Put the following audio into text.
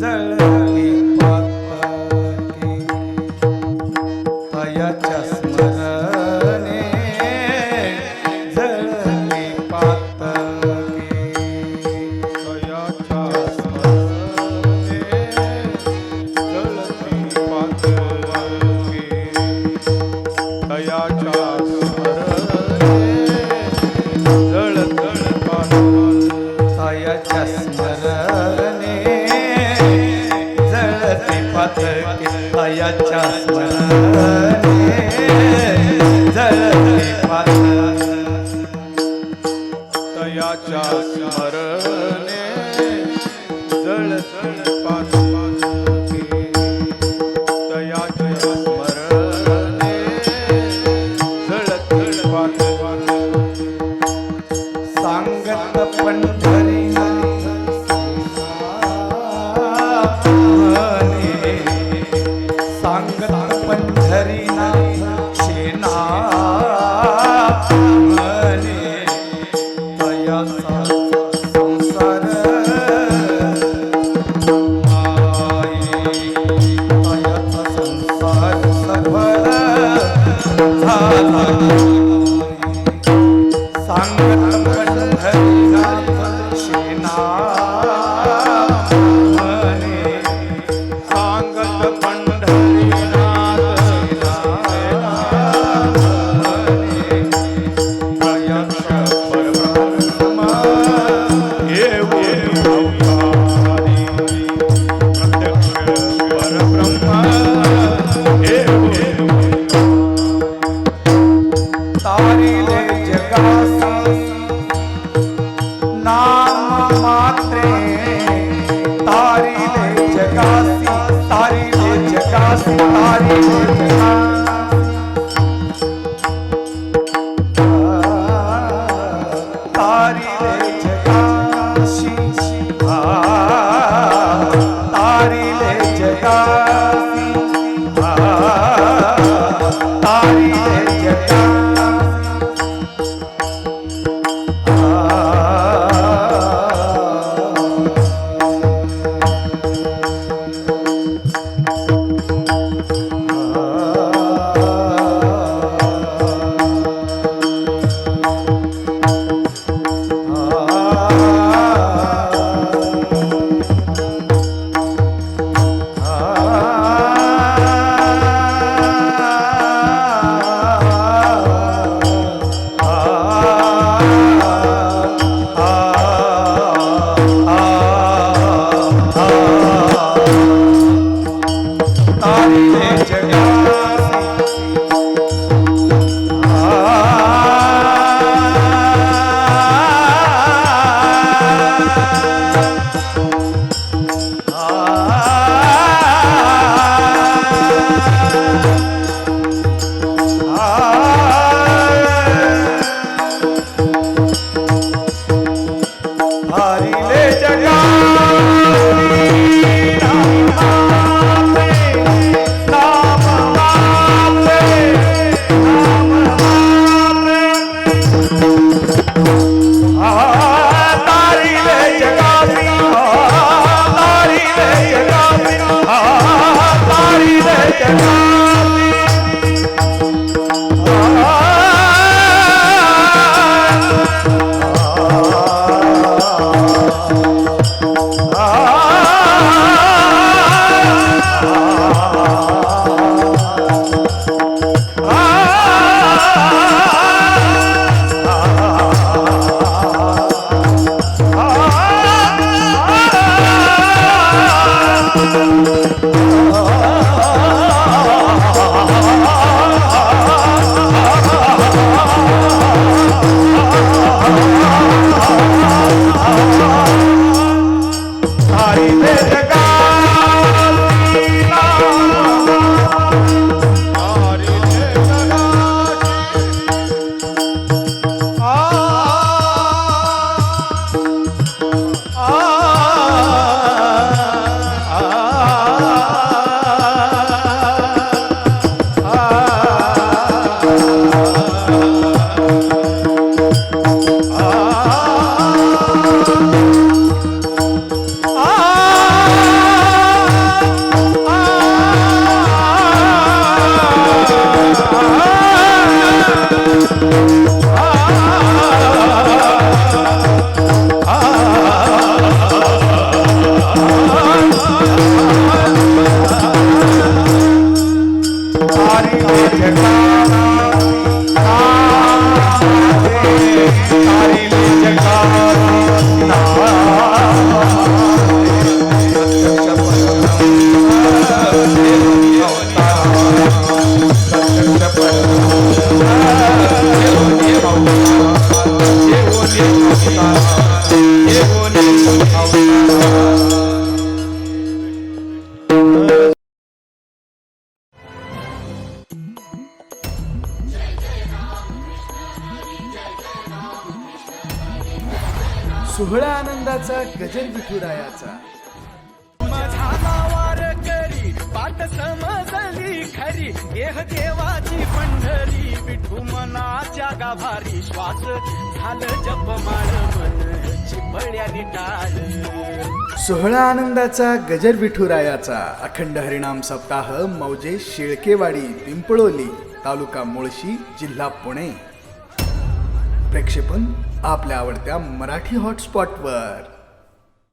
tell जळती स्मरणे तयाच्या स्मरणे. जळ पात सांगत Hare सोहळा आनंदाचा गजन विठुरायाचा. झाला वार करी पाठ देह देवाची पंढरी विठू मनाच्या गाभारी. श्वास झालं जपमाळ मन चिपळ्याने टाळ सोहळा आनंदाचा गजर विठुरायाचा अखंड हरिणाम सप्ताह मौजे शेळकेवाडी पिंपळोली तालुका मुळशी जिल्हा पुणे. प्रक्षेपण आपल्या आवडत्या मराठी हॉटस्पॉटवर